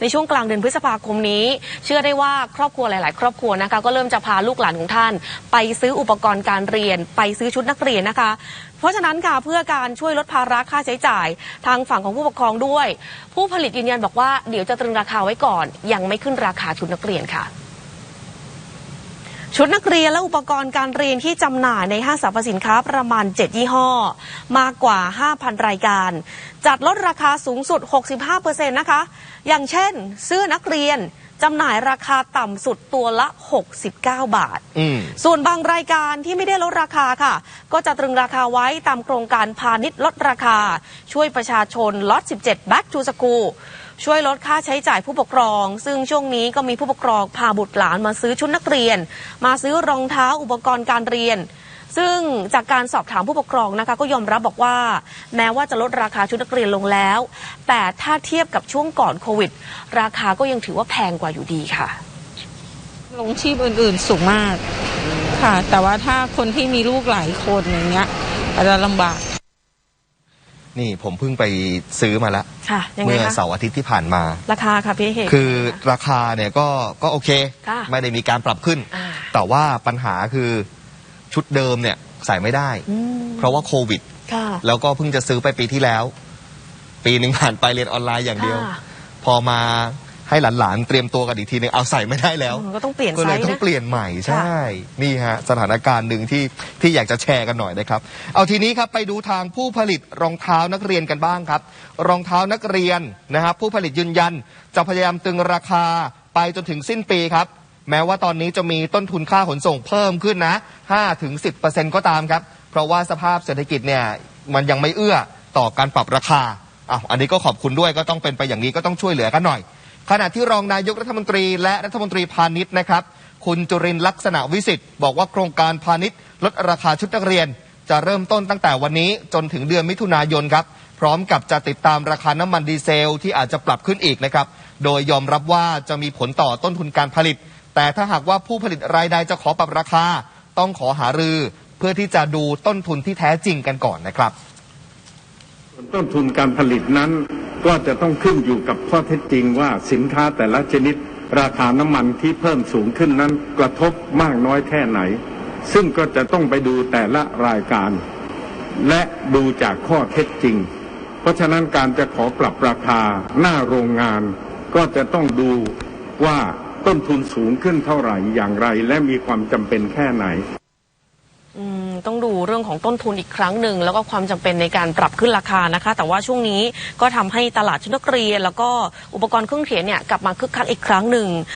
ในช่วงกลางเดือนพฤษภาคมนี้ เชื่อได้ว่าครอบครัวหลาย ๆ ครอบครัวนะคะ ก็เริ่มจะพาลูกหลานของท่าน ไปซื้ออุปกรณ์การเรียน ไปซื้อชุดนักเรียนนะคะ เพราะฉะนั้นค่ะเพื่อการช่วยลดภาระค่าใช้จ่าย ทางฝั่งของผู้ปกครองด้วย ผู้ผลิตยืนยันบอกว่าเดี๋ยวจะตรึงราคาไว้ก่อน ยังไม่ขึ้นราคาชุดนักเรียนค่ะ ชุดนักเรียนและอุปกรณ์การเรียนที่จำหน่ายในห้างสรรพสินค้าประมาณ 7 ยี่ห้อ มากกว่า 5,000 รายการ จัดลดราคาสูงสุด 65%นะคะ อย่างเช่น เสื้อนักเรียนจำหน่ายราคาต่ำสุดตัวละ 69 บาทอืมส่วนบางรายการที่ไม่ได้ลดราคาค่ะ ก็จะตรึงราคาไว้ตามโครงการพาณิชย์ลดราคา ช่วยประชาชนล็อต17 Back to School ช่วยลดค่าใช้จ่ายผู้ปกครอง ซึ่งช่วงนี้ก็มีผู้ปกครองพาบุตรหลานมาซื้อชุดนักเรียน มาซื้อรองเท้าอุปกรณ์การเรียน ซึ่งจากการสอบถามผู้ปกครองนะคะ ก็ยอมรับบอกว่า แม้ว่าจะลดราคาชุดนักเรียนลงแล้ว แต่ถ้าเทียบกับช่วงก่อนโควิด ราคาก็ยังถือว่าแพงกว่าอยู่ดีค่ะ ลงชีพอื่นๆสูงมากค่ะ แต่ว่าถ้าคนที่มีลูกหลายคนอย่างเงี้ยอาจจะลำบาก นี่ผมเพิ่งไปซื้อมาแล้วค่ะยังไงเมื่อคะเสาร์อาทิตย์ที่ผ่านมา ราคาค่ะพี่เอกคือราคาเนี่ยก็ก็โอเค ค่ะไม่ได้มีการปรับขึ้น อ่าแต่ว่าปัญหาคือชุดเดิมเนี่ยใส่ไม่ได้ อืมเพราะว่าโควิด ค่ะ แล้วก็เพิ่งจะซื้อไปปีที่แล้ว ปีหนึ่งผ่านไปเรียนออนไลน์อย่างเดียว ค่ะ พอมาให้หลานๆเตรียมตัวกันอีกทีหนึงเอาใส่ไม่ได้แล้วอืมก็ต้องเปลี่ยนก็ไซเลยส์ต้องนะ เปลี่ยนใหม่ค่ะใช่ นี่ฮะ สถานการณ์หนึ่งที่ที่อยากจะแชร์กันหน่อยนะครับ เอาทีนี้ครับไปดูทางผู้ผลิตรองเท้านักเรียนกันบ้างครับ รองเท้านักเรียนนะครับผู้ผลิตยืนยัน จะพยายามตึงราคาไปจนถึงสิ้นปีครับแม้ว่าตอนนี้จะมีต้นทุนค่าขนส่งเพิ่มขึ้นนะ5ถึง10%ก็ตามครับ เพราะว่าสภาพเศรษฐกิจเนี่ยมันยังไม่เอื้อต่อการปรับราคาอ้าวอันนี้ก็ขอบคุณด้วยก็ต้องเป็นไปอย่างนี้ก็ต้องช่วยเหลือกันหน่อย ขณะที่รองนายกรัฐมนตรีและรัฐมนตรีพาณิชย์นะครับ คุณจุรินลักษณะวิสิทธิ์บอกว่าโครงการพาณิชย์ลดราคาชุดนักเรียน จะเริ่มต้นตั้งแต่วันนี้จนถึงเดือนมิถุนายนครับ พร้อมกับจะติดตามราคาน้ำมันดีเซลที่อาจจะปรับขึ้นอีกนะครับ โดยยอมรับว่าจะมีผลต่อต้นทุนการผลิต แต่ถ้าหากว่าผู้ผลิตรายใดจะขอปรับราคา ต้องขอหารือเพื่อที่จะดูต้นทุนที่แท้จริงกันก่อนนะครับต้นทุนการผลิตนั้นก็จะต้องขึ้นอยู่กับข้อเท็จจริงว่าสินค้าแต่ละชนิด ราคาน้ำมันที่เพิ่มสูงขึ้นนั้นกระทบมากน้อยแค่ไหน ซึ่งก็จะต้องไปดูแต่ละรายการ และดูจากข้อเท็จจริง เพราะฉะนั้นการจะขอปรับราคาหน้าโรงงาน ก็จะต้องดูว่าต้นทุนสูงขึ้นเท่าไหร่อย่างไร และมีความจำเป็นแค่ไหน ต้องดูเรื่องของต้นทุนอีกครั้งหนึ่ง แล้วก็ความจำเป็นในการปรับขึ้นราคานะคะ แต่ว่าช่วงนี้ก็ทำให้ตลาดชุดนักเรียน แล้วก็อุปกรณ์เครื่องเขียนเนี่ยกลับมาคึกคักอีกครั้งหนึ่ง